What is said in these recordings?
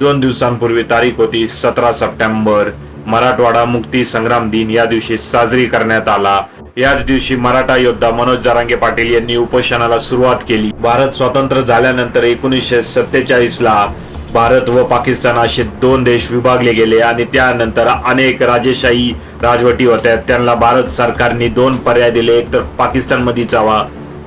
दोन दिवसांपूर्वी तारीख होती सतरा सप्टेंबर. मराठवाडा मुक्ती संग्राम दिन या दिवशी साजरी करण्यात आला. याच दिवशी मराठा योद्धा मनोज जारांगे पाटील यांनी उपोषणाला सुरुवात केली. भारत स्वतंत्र झाल्यानंतर एकोणीसशे सत्तेचाळीस ला भारत व पाकिस्तान असे दोन देश विभागले गेले आणि त्यानंतर अनेक राजेशाही राजवटी होत्या त्यांना भारत सरकारने दोन पर्याय दिले. एक तर पाकिस्तानमध्ये जावा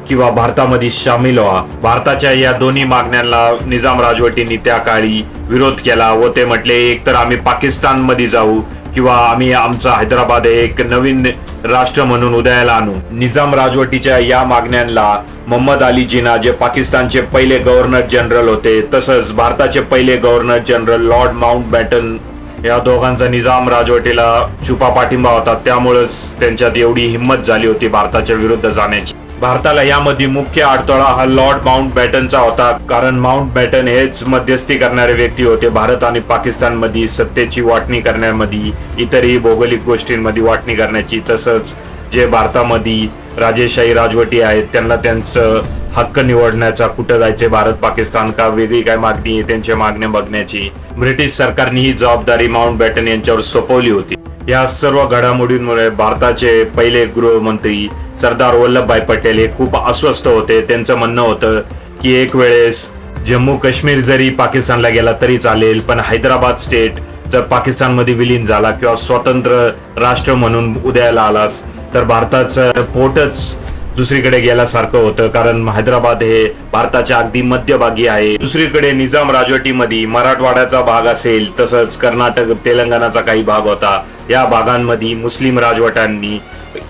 किंवा भारतामध्ये सामील व्हा. भारताच्या या दोन्ही मागण्यांना निजाम राजवटींनी त्या काळी विरोध केला व ते म्हटले एक तर आम्ही पाकिस्तानमध्ये जाऊ किंवा आम्ही आमचा हैदराबाद हे एक नवीन राष्ट्र म्हणून उदयाला आणू. निजाम राजवटीच्या या मागण्यांना मोहम्मद अली जिना जे पाकिस्तानचे पहिले गव्हर्नर जनरल होते तसंच भारताचे पहिले governor general Lord Mountbatten या दोघांचा निजाम राजवटीला छुपा पाठिंबा होता. त्यामुळेच त्यांच्यात एवढी हिंमत झाली होती भारताच्या विरुद्ध जाण्याची. भारताला यामध्ये मुख्य अडथळा हा लॉर्ड माउंट बॅटनचा होता. कारण माउंट बॅटन हेच मध्यस्थी करणारे व्यक्ती होते. भारत आणि पाकिस्तानमध्ये सत्तेची वाटणी करण्यामध्ये इतरही भौगोलिक गोष्टींमध्ये वाटणी करण्याची. तसंच जे भारतामध्ये राजेशाही राजवटी आहेत त्यांना त्यांचं हक्क निवडण्याचा कुठं जायचे भारत पाकिस्तान का वेगळी काय मागणी आहे? त्यांच्या मागण्या बघण्याची. ब्रिटिश सरकारने ही जबाबदारी माउंट बॅटन यांच्यावर सोपवली होती. या सर्व घडामोडींमुळे भारताचे पहिले गृहमंत्री सरदार वल्लभभाई पटेल हे खूप अस्वस्थ होते. त्यांचं म्हणणं होतं की एक वेळेस जम्मू काश्मीर जरी पाकिस्तानला गेला तरी चालेल पण हैदराबाद स्टेट जर पाकिस्तानमध्ये विलीन झाला किंवा स्वतंत्र राष्ट्र म्हणून उदयाला आलास तर भारताचं पोटच दुसरीकडे गेल्यासारखं होतं. कारण हैदराबाद हे भारताच्या अगदी मध्यभागी आहे. दुसरीकडे निजाम राजवटीमध्ये मराठवाड्याचा भाग असेल तसंच कर्नाटक तेलंगणाचा काही भाग होता. या भागांमध्ये मुस्लिम राजवटांनी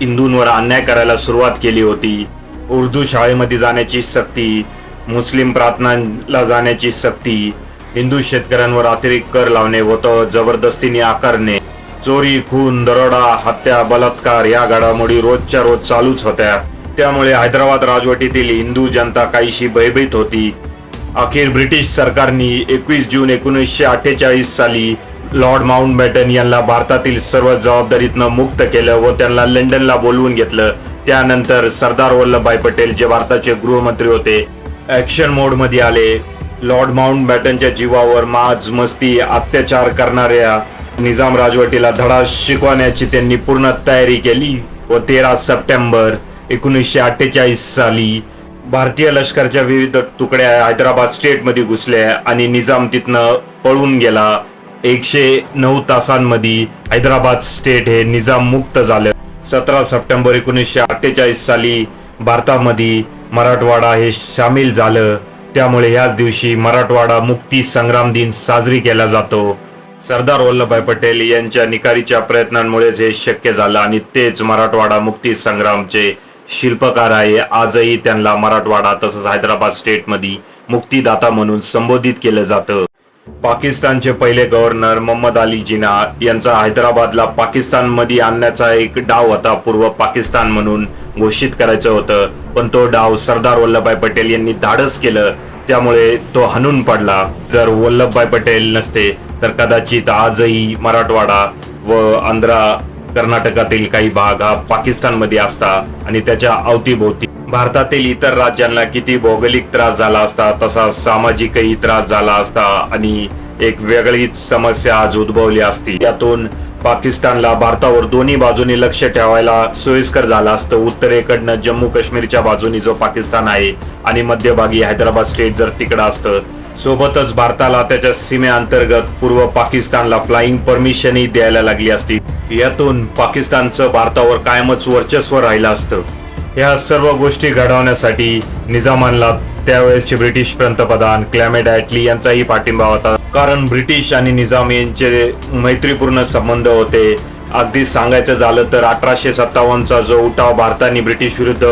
हिंदूंवर अन्याय करायला सुरुवात केली होती. उर्दू शाळेमध्ये जाण्याची सक्ती मुस्लिम प्रार्थनाला जाण्याची सक्ती हिंदू शेतकऱ्यांवर अतिरिक्त कर लावणे व तो जबरदस्तीने आकारणे. चोरी खून दरोडा हत्या बलात्कार या घडामोडी रोजच्या रोज चालूच होत्या. त्यामुळे हैदराबाद राजवटीतील हिंदू जनता काहीशी भयभीत होती. अखेर ब्रिटिश सरकारने एकवीस जून एकोणीसशे अठ्ठेचाळीस साली लॉर्ड माउंट बॅटन यांना भारतातील सर्व जबाबदारीतनं मुक्त केलं व त्यांना लंडनला बोलवून घेतलं. त्यानंतर सरदार वल्लभभाई पटेल जे भारताचे गृहमंत्री होते ऍक्शन मोडमध्ये आले. लॉर्ड माउंट बॅटनच्या जीवावर माज मस्ती अत्याचार करणाऱ्या निजाम राजवटीला धडा शिकवण्याची त्यांनी पूर्ण तयारी केली व तेरा सप्टेंबर एकोणीसशे अठ्ठेचाळीस साली भारतीय लष्कराच्या विविध तुकड्या हैदराबाद स्टेटमध्ये घुसल्या आणि निजाम तिथनं पळून गेला. एकशे नऊ तासांमध्ये हैदराबाद स्टेट हे निजाम मुक्त झालं. सतरा सप्टेंबर एकोणीसशे अठ्ठेचाळीस साली भारतामध्ये मराठवाडा हे सामील झालं. त्यामुळे ह्याच दिवशी मराठवाडा मुक्ती संग्राम दिन साजरी केला जातो. सरदार वल्लभभाई पटेल यांच्या निकारीच्या प्रयत्नांमुळेच हे शक्य झालं आणि तेच मराठवाडा मुक्ती संग्रामचे शिल्पकार आहे. आजही त्यांना मराठवाडा तसंच हैदराबाद स्टेटमध्ये मुक्तीदाता म्हणून संबोधित केलं जातं. पाकिस्तानचे पहिले गव्हर्नर मोहम्मद अली जिना यांचा हैदराबादला पाकिस्तानमध्ये आणण्याचा एक डाव होता पूर्व पाकिस्तान म्हणून घोषित करायचं होतं. पण तो डाव सरदार वल्लभभाई पटेल यांनी धाडस केलं. त्यामुळे तो हनून पडला. जर वल्लभभाई पटेल नसते तर कदाचित आजही मराठवाडा व आंध्रा कर्नाटकातील काही भाग हा पाकिस्तानमध्ये असता आणि त्याच्या अवतीभोवती भारतातील इतर राज्यांना किती भौगोलिक त्रास झाला असता तसा सामाजिकही त्रास झाला असता आणि एक वेगळीच समस्या आज उद्भवली असती. यातून पाकिस्तानला भारतावर दोन्ही बाजूनी लक्ष ठेवायला सोयीस्कर झालं असतं. उत्तरेकडनं जम्मू काश्मीरच्या बाजूनी जो पाकिस्तान आहे आणि मध्यभागी हैदराबाद स्टेट जर तिकडं असतं सोबतच भारताला त्याच्या सीमेअंतर्गत पूर्व पाकिस्तानला फ्लाईंग परमिशनही द्यायला लागली असती. यातून पाकिस्तानचं भारतावर कायमच वर्चस्व राहिलं असतं. या सर्व गोष्टी घडवण्यासाठी निजामांना त्यावेळेसचे ब्रिटिश पंतप्रधान क्लॅमेट ॲटली यांचाही पाठिंबा होता. कारण ब्रिटिश आणि निजाम यांचे मैत्रीपूर्ण संबंध होते. अगदी सांगायचं झालं तर अठराशे सत्तावन्नचा जो उठाव भारताने ब्रिटिश विरुद्ध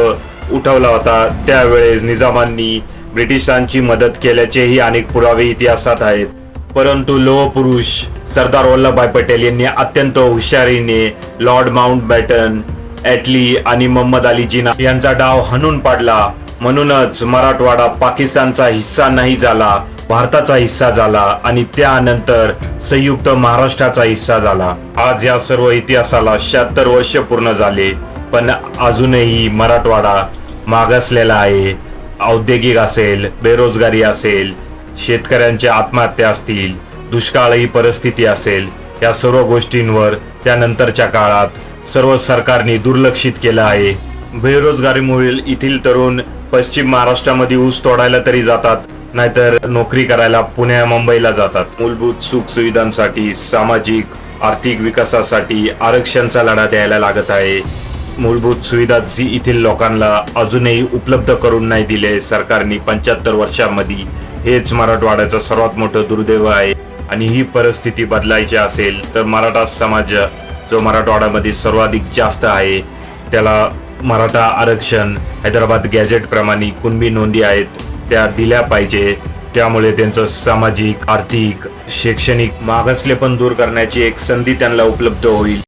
उठवला होता त्यावेळेस निजामांनी ब्रिटिशांची मदत केल्याचेही अनेक पुरावे इतिहासात आहेत. परंतु लोह पुरुष सरदार वल्लभभाई पटेल यांनी अत्यंत हुशारीने लॉर्ड माउंट बॅटन ॲटली आणि मोहम्मद अली जिना यांचा डाव हणून पाडला. म्हणूनच मराठवाडा पाकिस्तानचा हिस्सा नाही झाला भारताचा हिस्सा झाला आणि त्यानंतर संयुक्त महाराष्ट्राचा हिस्सा झाला. आज या सर्व इतिहासाला शहात्तर वर्ष पूर्ण झाले पण अजूनही मराठवाडा मागासलेला आहे. औद्योगिक असेल बेरोजगारी असेल शेतकऱ्यांच्या आत्महत्या असतील दुष्काळी परिस्थिती असेल या सर्व गोष्टींवर त्यानंतरच्या काळात सर्व सरकारने दुर्लक्षित केलं आहे. बेरोजगारीमुळे येथील तरुण पश्चिम महाराष्ट्रामध्ये ऊस तोडायला तरी जातात नाहीतर नोकरी करायला पुण्या मुंबईला जातात. मूलभूत सुख सुविधांसाठी सामाजिक आर्थिक विकासासाठी आरक्षणचा लढा द्यायला लागत आहे. मूलभूत सुविधा जी येथील लोकांना अजूनही उपलब्ध करून नाही दिले सरकारने पंच्याहत्तर वर्षांमध्ये हेच मराठवाड्याचं सर्वात मोठं दुर्दैव आहे. आणि ही परिस्थिती बदलायची असेल तर मराठा समाज जो मराठवाड्यामध्ये सर्वाधिक जास्त आहे त्याला मराठा आरक्षण हैदराबाद गॅझेटप्रमाणे कुणबी नोंदी आहेत त्या दिल्या पाहिजे. त्यामुळे त्यांचं सामाजिक आर्थिक शैक्षणिक मागासले पण दूर करण्याची एक संधी त्यांना उपलब्ध होईल.